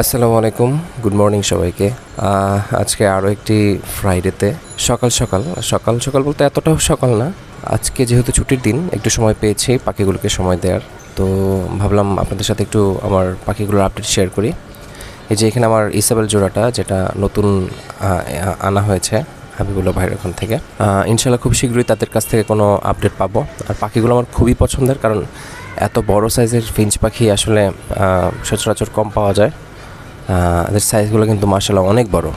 আসসালামু আলাইকুম, good morning সবাইকে। আজকে আরও একটি ফ্রাইডেতে সকাল সকাল। সকাল সকাল বলতে এতটাও সকাল না। আজকে যেহেতু ছুটির দিন, একটু সময় পেয়েছি পাখিগুলোকে সময় দেওয়ার। তো ভাবলাম আপনাদের সাথে একটু আমার পাখিগুলোর আপডেট শেয়ার করি। এই যে এখানে আমার ইসাবেল জোড়াটা, যেটা নতুন আনা হয়েছে হাবিবুল্লাহ ভাইয়ের ওখান থেকে। ইনশাল্লাহ খুব শীঘ্রই তাদের কাছ থেকে কোনো আপডেট পাবো। আর পাখিগুলো আমার খুবই পছন্দের, কারণ এত বড় সাইজের ফিঞ্চ পাখি আসলে সচরাচর কম পাওয়া যায়। এদের সাইজগুলো কিন্তু মার্শাল্লাহ অনেক বড়।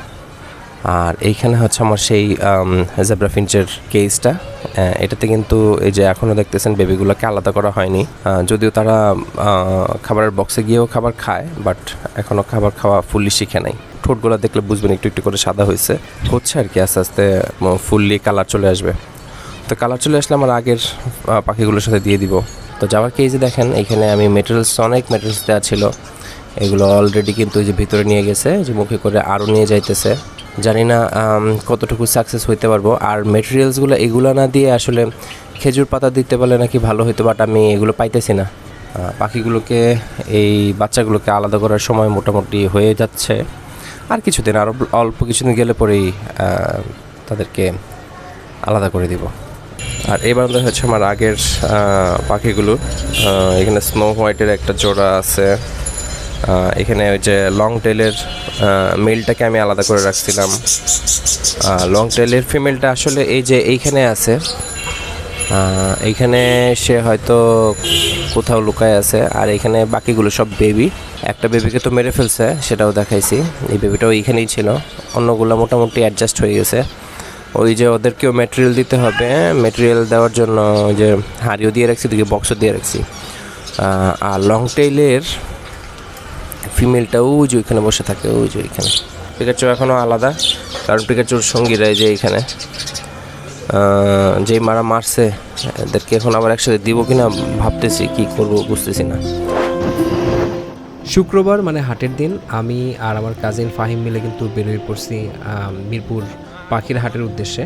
আর এইখানে হচ্ছে আমার সেই জেব্রা ফিঞ্চের কেসটা এটাতে কিন্তু এই যে এখনও দেখতেছেন বেবিগুলোকে আলাদা করা হয়নি। যদিও তারা খাবারের বক্সে গিয়েও খাবার খায় বাট এখনও খাবার খাওয়া ফুললি শিখে নাই। ঠোঁটগুলো দেখলে বুঝবেন একটু একটু করে সাদা হয়েছে। হচ্ছে আর কি আস্তে আস্তে ফুললি কালার চলে আসবে। তো কালার চলে আসলে আমার আগের পাখিগুলোর সাথে দিয়ে দিব। তো যাওয়ার কেজে দেখেন এখানে আমি মেটেরিয়ালস অনেক মেটেরিয়ালস দেওয়া ছিল। এগুলো অলরেডি কিন্তু যে ভিতরে নিয়ে গেছে যে মুখে করে আরও নিয়ে যাইতেছে। জানি না কতটুকু সাকসেস হইতে পারব। আর মেটেরিয়ালসগুলো এগুলো না দিয়ে আসলে খেজুর পাতা দিতে পারলে নাকি ভালো হইতো বাট আমি এগুলো পাইতেছি না। পাখিগুলোকে এই বাচ্চাগুলোকে আলাদা করার সময় মোটামুটি হয়ে যাচ্ছে। আর কিছুদিন আরও অল্প কিছুদিন গেলে পরেই তাদেরকে আলাদা করে দিব। আর এই বারান্দায় হচ্ছে আমার আগের পাখিগুলো এখানে স্নো হোয়াইটের একটা জোড়া আছে। এখানে ওই যে লং টেলের মেলটাকে আমি আলাদা করে রাখছিলাম। লং টেলের ফিমেলটা আসলে এই যে এইখানে আছে এইখানে সে হয়তো কোথাও লুকায় আছে, আর এখানে বাকিগুলো সব বেবি একটা বেবিকে তো মেরে ফেলছে, সেটাও দেখাইছি। এই বেবিটাও এইখানেই ছিল। অন্যগুলো মোটামুটি অ্যাডজাস্ট হয়ে গেছে। ওই যে ওদেরকেও ম্যাটেরিয়াল দিতে হবে। ম্যাটেরিয়াল দেওয়ার জন্য ওই যে হাড়িও দিয়ে রাখছি দিকে বক্সও দিয়ে রাখছি। আর লং টেইলের ফিমেলটা ওই যে ওইখানে বসে থাকে ওই যে ওইখানে। পিকাচু এখনও আলাদা, কারণ পিকাচুর সঙ্গীরা যে এইখানে। যেই মারা মারছে, এদেরকে এখন আবার একসাথে দিব কিনা ভাবতেছি, কি করব বুঝতেছি না। শুক্রবার মানে হাটের দিন, আমি আর আমার কাজিন ফাহিম মিলে কিন্তু বেরিয়ে পড়ছি মিরপুর পাখির হাটের উদ্দেশ্যে।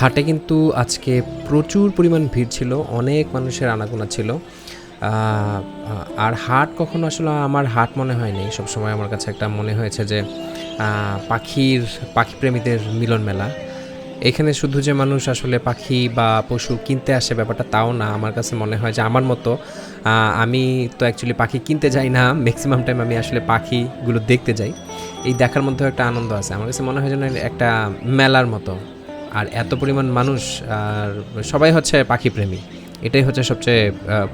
হাটে কিন্তু আজকে প্রচুর পরিমাণ ভিড় ছিল, অনেক মানুষের আনাগোনা ছিল। আর হাট কখনো আসলে আমার হাট মনে হয়নি। সবসময় আমার কাছে একটা মনে হয়েছে যে পাখির পাখিপ্রেমীদের মিলন মেলা। এখানে শুধু যে মানুষ আসলে পাখি বা পশু কিনতে আসে ব্যাপারটা তাও না। আমার কাছে মনে হয় যে আমার মতো আমি তো অ্যাকচুয়ালি পাখি কিনতে যাই না। ম্যাক্সিমাম টাইম আমি আসলে পাখিগুলো দেখতে যাই। এই দেখার মধ্যেও একটা আনন্দ আছে। আমার কাছে মনে হয় যেন একটা মেলার মতো। আর এত পরিমাণ মানুষ, আর সবাই হচ্ছে পাখি প্রেমী। এটাই হচ্ছে সবচেয়ে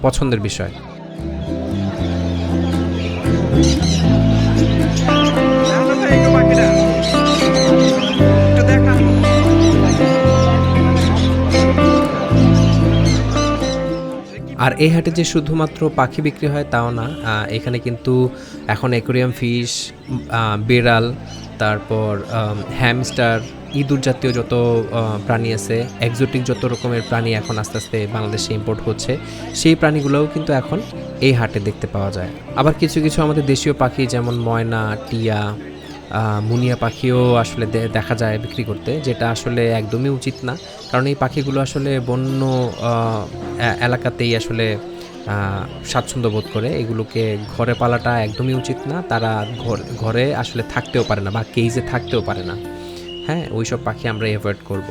পছন্দের বিষয়। আর এই হাটে যে শুধুমাত্র পাখি বিক্রি হয় তাও না এখানে কিন্তু এখন অ্যাকোরিয়াম ফিশ বেড়াল, তারপর হ্যামস্টার ইঁদুর জাতীয় যত প্রাণী আছে এক্সোটিক যত রকমের প্রাণী এখন আস্তে আস্তে বাংলাদেশে ইম্পোর্ট হচ্ছে, সেই প্রাণীগুলোও কিন্তু এখন এই হাটে দেখতে পাওয়া যায়। আবার কিছু কিছু আমাদের দেশীয় পাখি যেমন ময়না, টিয়া মুনিয়া পাখিও আসলে দেখা যায় বিক্রি করতে, যেটা আসলে একদমই উচিত না। কারণ এই পাখিগুলো আসলে বন্য এলাকাতেই আসলে স্বাচ্ছন্দ্য বোধ করে। এগুলোকে ঘরে পালাটা একদমই উচিত না। তারা ঘর- ঘরে আসলে থাকতেও পারে না বা কেজে থাকতেও পারে না। হ্যাঁ ওই সব পাখি আমরা অ্যাভয়েড করব।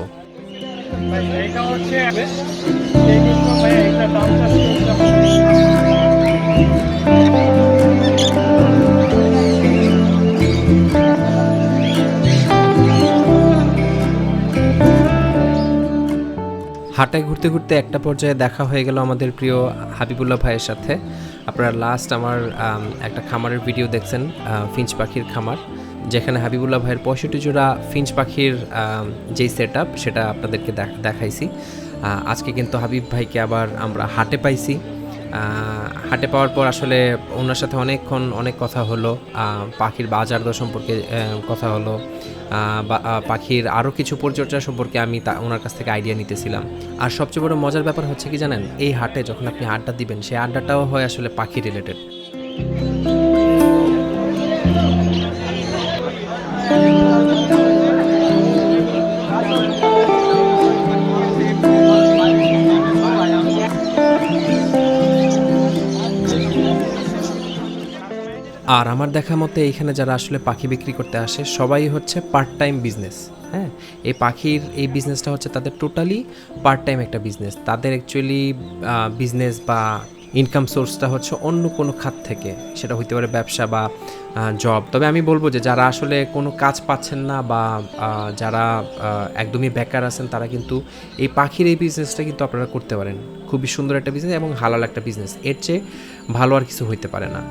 হাটায় ঘুরতে ঘুরতে একটা পর্যায়ে দেখা হয়ে গেল আমাদের প্রিয় হাবিবুল্লাহ ভাইয়ের সাথে। আপনারা লাস্ট আমার একটা খামারের ভিডিও দেখছেন ফিঞ্চ পাখির খামার। যেখানে হাবিবুল্লাহ ভাইয়ের পঁয়ষট্টি জোড়া ফিঞ্চ পাখির যেই সেট সেটা আপনাদেরকে দেখ- দেখাইছি। আজকে কিন্তু হাবিব ভাইকে আবার আমরা হাটে পাইছি। হাটে পাওয়ার পর আসলে ওনার সাথে অনেকক্ষণ অনেক কথা হলো। পাখির বাজার দর সম্পর্কে কথা হলো। বা- পাখির আরও কিছু পরিচর্যা সম্পর্কে আমি তা, ওনার কাছ থেকে আইডিয়া নিতেছিলাম। আর সবচেয়ে বড় মজার ব্যাপার হচ্ছে কি জানেন? এই হাটে যখন আপনি আড্ডা দিবেন, সেই আড্ডাটাও হয় আসলে পাখি রিলেটেড আর আমার দেখা মতে এখানে যারা আসলে পাখি বিক্রি করতে আসে, সবাই হচ্ছে পার্ট টাইম বিজনেস হ্যাঁ? এই পাখির, এই বিজনেসটা হচ্ছে তাদের টোটালি পার্ট টাইম একটা বিজনেস তাদের অ্যাকচুয়ালি বিজনেস বা ইনকাম সোর্সটা হচ্ছে অন্য কোনো খাত থেকে। সেটা হইতে পারে ব্যবসা বা জব তবে আমি বলব যে যারা আসলে কোনো কাজ পাচ্ছেন না বা যারা একদমই বেকার আছেন, তারা কিন্তু এই পাখির এই বিজনেসটা কিন্তু আপনারা করতে পারেন। খুবই সুন্দর একটা বিজনেস এবং হালাল একটা বিজনেস এর চেয়ে ভালো আর কিছু হইতে পারে না।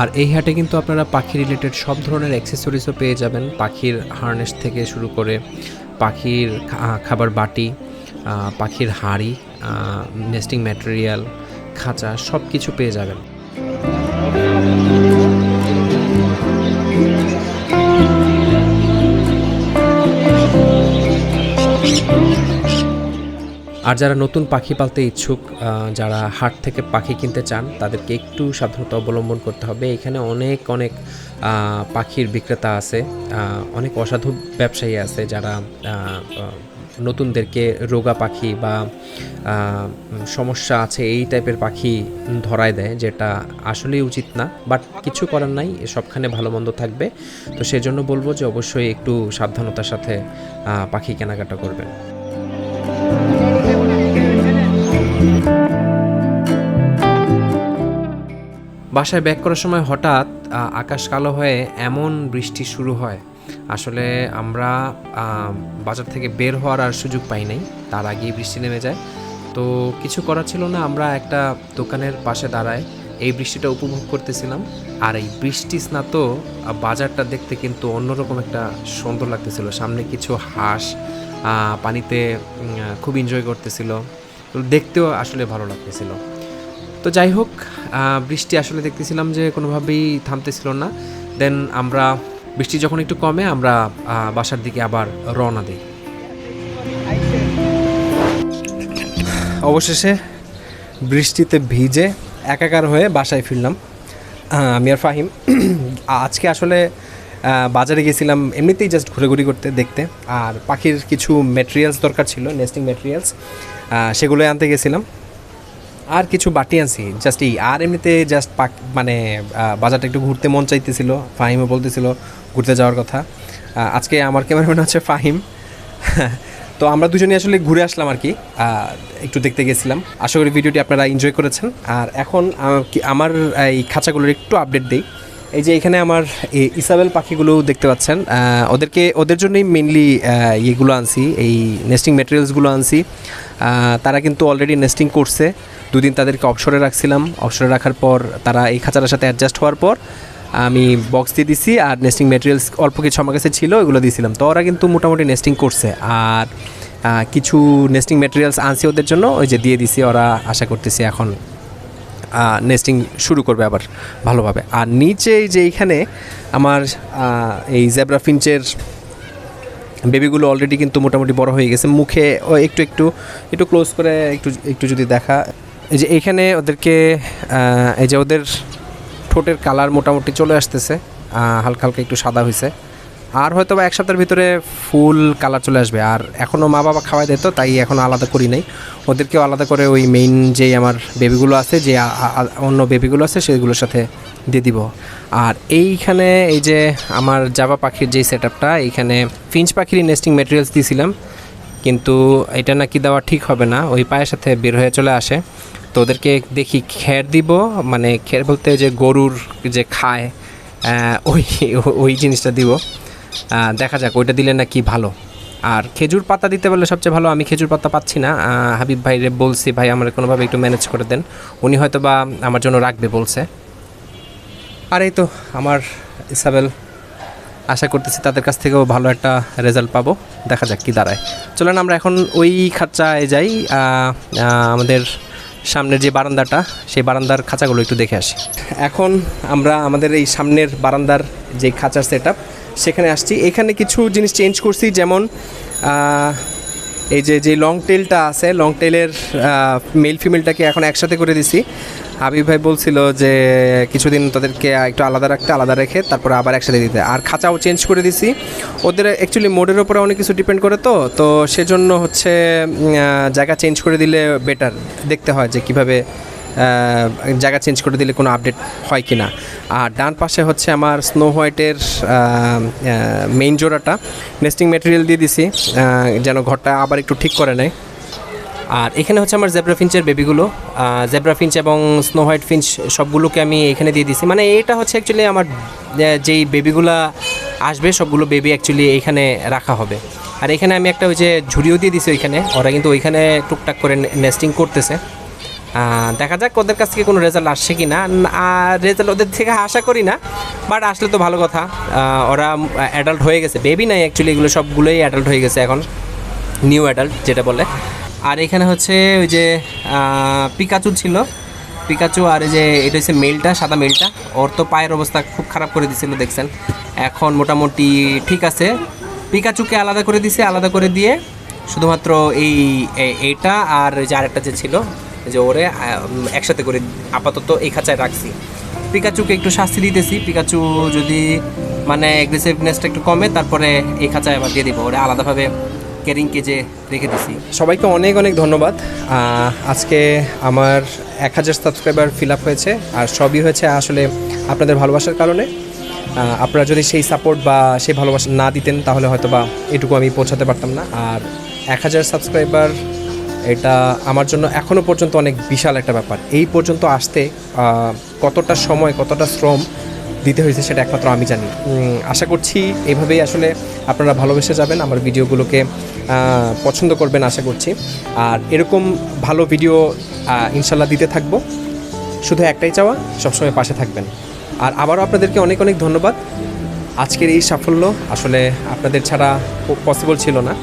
আর এই হাটে কিন্তু আপনারা পাখি রিলেটেড সব ধরনের অ্যাক্সেসরিজও পেয়ে যাবেন। পাখির হার্নেস থেকে শুরু করে পাখির খাবার বাটি পাখির হাঁড়ি নেস্টিং ম্যাটেরিয়াল খাঁচা সব কিছু পেয়ে যাবেন। আর যারা নতুন পাখি পালতে ইচ্ছুক যারা হাট থেকে পাখি কিনতে চান, তাদেরকে একটু সাবধানতা অবলম্বন করতে হবে। এখানে অনেক অনেক পাখির বিক্রেতা আছে অনেক অসাধু ব্যবসায়ী আছে যারা নতুনদেরকে রোগা পাখি বা সমস্যা আছে এই টাইপের পাখি ধরায় দেয়, যেটা আসলেই উচিত না। বাট কিছু করার নাই, সবখানে ভালো মন্দ থাকবে। তো সেজন্য বলব যে অবশ্যই একটু সাবধানতার সাথে পাখি কেনাকাটা করবেন। বাসায় ব্যাক করার সময় হঠাৎ আকাশ কালো হয়ে এমন বৃষ্টি শুরু হয়। আসলে আমরা বাজার থেকে বের হওয়ার আর সুযোগ পাই নাই। তার আগেই বৃষ্টি নেমে যায়। তো কিছু করার ছিল না, আমরা একটা দোকানের পাশে দাঁড়ায় এই বৃষ্টিটা উপভোগ করতেছিলাম। আর এই বৃষ্টি স্নাত বাজারটা দেখতে কিন্তু অন্যরকম একটা সুন্দর লাগতেছিল। সামনে কিছু হাঁস পানিতে খুব এনজয় করতেছিল। দেখতেও আসলে ভালো লাগতেছিল। তো যাই হোক বৃষ্টি আসলে দেখতেছিলাম যে কোনোভাবেই থামতেছিল না। দেন আমরা, বৃষ্টি যখন একটু কমে, আমরা বাসার দিকে আবার রওনা দিই। অবশেষে বৃষ্টিতে ভিজে একাকার হয়ে বাসায় ফিরলাম। আমি আর ফাহিম। আজকে আসলে বাজারে গেছিলাম এমনিতেই জাস্ট ঘুরে করতে, দেখতে। আর পাখির কিছু ম্যাটেরিয়ালস দরকার ছিল নেস্টিং ম্যাটেরিয়ালস সেগুলোই আনতে গেছিলাম। আর কিছু বাটি আনছি জাস্ট এই, আর এমনিতে জাস্ট পাক মানে বাজারটা একটু ঘুরতে মন চাইতেছিল, ফাহিমও বলতেছিল ঘুরতে যাওয়ার কথা। আজকে আমার ক্যামেরাম্যান হচ্ছে ফাহিম। তো আমরা দুজনে আসলে ঘুরে আসলাম আর কি একটু দেখতে গেছিলাম। আশা করি ভিডিওটি আপনারা এনজয় করেছেন। আর এখন আমার এই খাঁচাগুলোর একটু আপডেট দিই। এই যে এখানে আমার ইসাবেল পাখিগুলো দেখতে পাচ্ছেন। ওদেরকে, ওদের জন্যই মেনলি ইয়েগুলো আনছি, এই নেস্টিং ম্যাটেরিয়ালসগুলো আনছি। তারা কিন্তু অলরেডি নেস্টিং করছে। দুদিন তাদেরকে অবসরে রাখছিলাম। অবসরে রাখার পর তারা এই খাঁচাটার সাথে অ্যাডজাস্ট হওয়ার পর আমি বক্স দিয়ে দিছি আর নেস্টিং ম্যাটেরিয়ালস অল্প কিছু আমার কাছে ছিল ওগুলো দিয়েছিলাম। তো ওরা কিন্তু মোটামুটি নেস্টিং করছে। আর কিছু নেস্টিং ম্যাটেরিয়ালস আনছি ওদের জন্য, ওই যে দিয়ে দিছি, ওরা আশা করতেছি এখন নেস্টিং শুরু করবে আবার ভালোভাবে। আর নিচে যে এইখানে আমার এই জেব্রা ফিঞ্চের বেবিগুলো অলরেডি কিন্তু মোটামুটি বড় হয়ে গেছে। মুখে একটু একটু একটু ক্লোজ করে একটু একটু যদি দেখা। এই যে এইখানে ওদেরকে এই যে ওদের ঠোঁটের কালার মোটামুটি চলে আসতেছে। হালকা হালকা একটু সাদা হয়েছে আর হয়তো বা এক সপ্তাহের ভিতরে ফুল কালার চলে আসবে। আর এখনও মা বাবা খাওয়াই দিত, তাই এখনও আলাদা করি নাই। ওদেরকেও আলাদা করে ওই মেইন যে আমার বেবিগুলো আছে, যে অন্য বেবিগুলো আছে, সেগুলোর সাথে দিয়ে দিব। আর এইখানে এই যে আমার জাবা পাখির যেই সেট আপটা এইখানে ফিঞ্চ পাখির নেস্টিং ম্যাটেরিয়ালস দিয়েছিলাম। কিন্তু এটা নাকি দেওয়া ঠিক হবে না, ওই পায়ের সাথে বের হয়ে চলে আসে। তো ওদেরকে দেখি খের দিব মানে খের বলতে যে গরুর যে খায় ওই ওই জিনিসটা দিব। দেখা যাক, ওইটা দিলে নাকি ভালো। আর খেজুর পাতা দিতে পারলে সবচেয়ে ভালো, আমি খেজুর পাতা পাচ্ছি না। হাবিব ভাইরে বলছি, ভাই, আমার কোনোভাবে একটু ম্যানেজ করে দেন। উনি হয়তো বা আমার জন্য রাখবে বলছে। আর এই তো আমার ইসাবেল, আশা করতেছি তাদের কাছ থেকেও ভালো একটা রেজাল্ট পাবো। দেখা যাক কি দাঁড়ায়। চলেন, আমরা এখন ওই খাঁচায় যাই। আমাদের সামনের যে বারান্দাটা, সেই বারান্দার খাঁচাগুলো একটু দেখে আসি। এখন আমরা আমাদের এই সামনের বারান্দার যে খাঁচার সেট সেখানে আসছি। এখানে কিছু জিনিস চেঞ্জ করছি, যেমন এই যে যে লং টেলটা আছে লং টেলের মেল ফিমেলটাকে এখন একসাথে করে দিছি। হাবিব ভাই বলছিল যে, কিছুদিন তাদেরকে একটু আলাদা রাখতে, আলাদা রেখে তারপরে আবার একসাথে দিতে। আর খাঁচাও চেঞ্জ করে দিছি। ওদের অ্যাকচুয়ালি মোডের ওপরে অনেক কিছু ডিপেন্ড করে তো তো সেজন্য হচ্ছে জায়গা চেঞ্জ করে দিলে বেটার দেখতে হয় যে কীভাবে জায়গা চেঞ্জ করে দিলে কোনো আপডেট হয় কি না আর ডান পাশে হচ্ছে আমার স্নো হোয়াইটের মেইন জোড়াটা। নেস্টিং ম্যাটেরিয়াল দিয়ে দিছি যেন ঘরটা আবার একটু ঠিক করে নেয়। আর এখানে হচ্ছে আমার জেব্রা ফিঞ্চের বেবিগুলো জেব্রা ফিঞ্চ এবং স্নো হোয়াইট ফিঞ্চ সবগুলোকে আমি এখানে দিয়ে দিছি। মানে এটা হচ্ছে অ্যাকচুয়ালি আমার যেই বেবিগুলা আসবে, সবগুলো বেবি অ্যাকচুয়ালি এইখানে রাখা হবে। আর এখানে আমি একটা ওই যে ঝুড়িও দিয়ে দিছি ওইখানে। ওরা কিন্তু ওইখানে টুকটাক করে নেস্টিং করতেছে। দেখা যাক ওদের কাছ থেকে কোনো রেজাল্ট আসছে কি না আর রেজাল্ট ওদের থেকে আশা করি না বাট আসলে তো ভালো কথা। ওরা অ্যাডাল্ট হয়ে গেছে। বেবি নাই অ্যাকচুয়ালি এগুলো সবগুলোই অ্যাডাল্ট হয়ে গেছে এখন। নিউ অ্যাডাল্ট যেটা বলে। আর এখানে হচ্ছে ওই যে পিকাচু ছিল। পিকাচু আর এই যে, এটা হচ্ছে মেলটা, সাদা মেলটা। ওর তো পায়ের অবস্থা খুব খারাপ করে দিছিল, দেখছেন। এখন মোটামুটি ঠিক আছে। পিকাচুকে আলাদা করে দিছে, আলাদা করে দিয়ে শুধুমাত্র এই, এ- এইটা আর যে আরেকটা যে ছিল যে ওরে একসাথে করে আপাতত এই খাঁচায় রাখছি। পিকাচুকে একটু শাস্তি দিতেছি। পিকাচু যদি মানে অ্যাগ্রেসিভনেসটা একটু কমে, তারপরে এই খাঁচায় আবার দিয়ে দিব। ওরে, আলাদাভাবে কেরিং কেজে রেখে দিছি। সবাইকে অনেক অনেক ধন্যবাদ। আজকে আমার এক হাজার সাবস্ক্রাইবার ফিল আপ হয়েছে, আর সবই হয়েছে আসলে আপনাদের ভালোবাসার কারণে। আপনারা যদি সেই সাপোর্ট বা সেই ভালোবাসা না দিতেন, তাহলে হয়তো বা এটুকু আমি পৌঁছাতে পারতাম না। আর এক হাজার সাবস্ক্রাইবার এটা আমার জন্য এখনও পর্যন্ত অনেক বিশাল একটা ব্যাপার। এই পর্যন্ত আসতে কতটা সময়, কতটা শ্রম দিতে হয়েছে সেটা একমাত্র আমি জানি। আশা করছি এভাবেই আসলে আপনারা ভালোবেসে যাবেন, আমার ভিডিওগুলোকে পছন্দ করবেন আশা করছি। আর এরকম ভালো ভিডিও ইনশাল্লাহ দিতে থাকব। শুধু একটাই চাওয়া, সবসময় পাশে থাকবেন। আর আবারও আপনাদেরকে অনেক অনেক ধন্যবাদ। আজকের এই সাফল্য আসলে আপনাদের ছাড়া পসিবল ছিল না।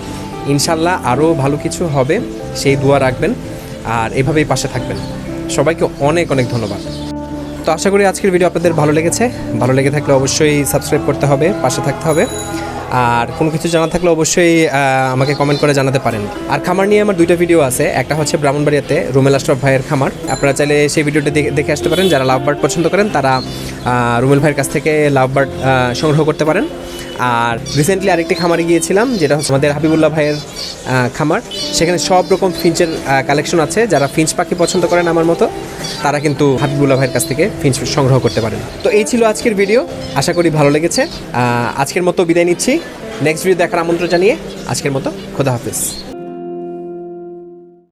ইনশাল্লাহ আরও ভালো কিছু হবে। সেই দোয়া রাখবেন আর এভাবেই পাশে থাকবেন। সবাইকে অনেক অনেক ধন্যবাদ। তো আশা করি আজকের ভিডিও আপনাদের ভালো লেগেছে। ভালো লেগে থাকলে অবশ্যই সাবস্ক্রাইব করতে হবে, পাশে থাকতে হবে। আর কোনো কিছু জানা থাকলে অবশ্যই আমাকে কমেন্ট করে জানাতে পারেন। আর খামার নিয়ে আমার দুইটা ভিডিও আছে। একটা হচ্ছে ব্রাহ্মণবাড়িয়াতে, রুমেল আশরফ ভাইয়ের খামার। আপনারা চাইলে সেই ভিডিওটা দেখে- আসতে পারেন। যারা লাভ বার্ড পছন্দ করেন, তারা রুমেল ভাইয়ের কাছ থেকে লাভ বার্ড সংগ্রহ করতে পারেন। আর রিসেন্টলি আরেকটি খামারে গিয়েছিলাম, যেটা হচ্ছে আমাদের হাবিবুল্লাহ ভাইয়ের খামার। সেখানে সব রকম ফিঞ্চের কালেকশন আছে। যারা ফিঞ্চ পাখি পছন্দ করেন আমার মতো, তারা কিন্তু হাবিবুল্লাহ ভাইয়ের কাছ থেকে ফিঞ্চ সংগ্রহ করতে পারেন। তো এই ছিল আজকের ভিডিও আশা করি ভালো লেগেছে। আজকের মতো বিদায় নিচ্ছি। নেক্সট ভিডিও দেখার আমন্ত্রণ জানিয়ে আজকের মতো খোদা হাফিজ।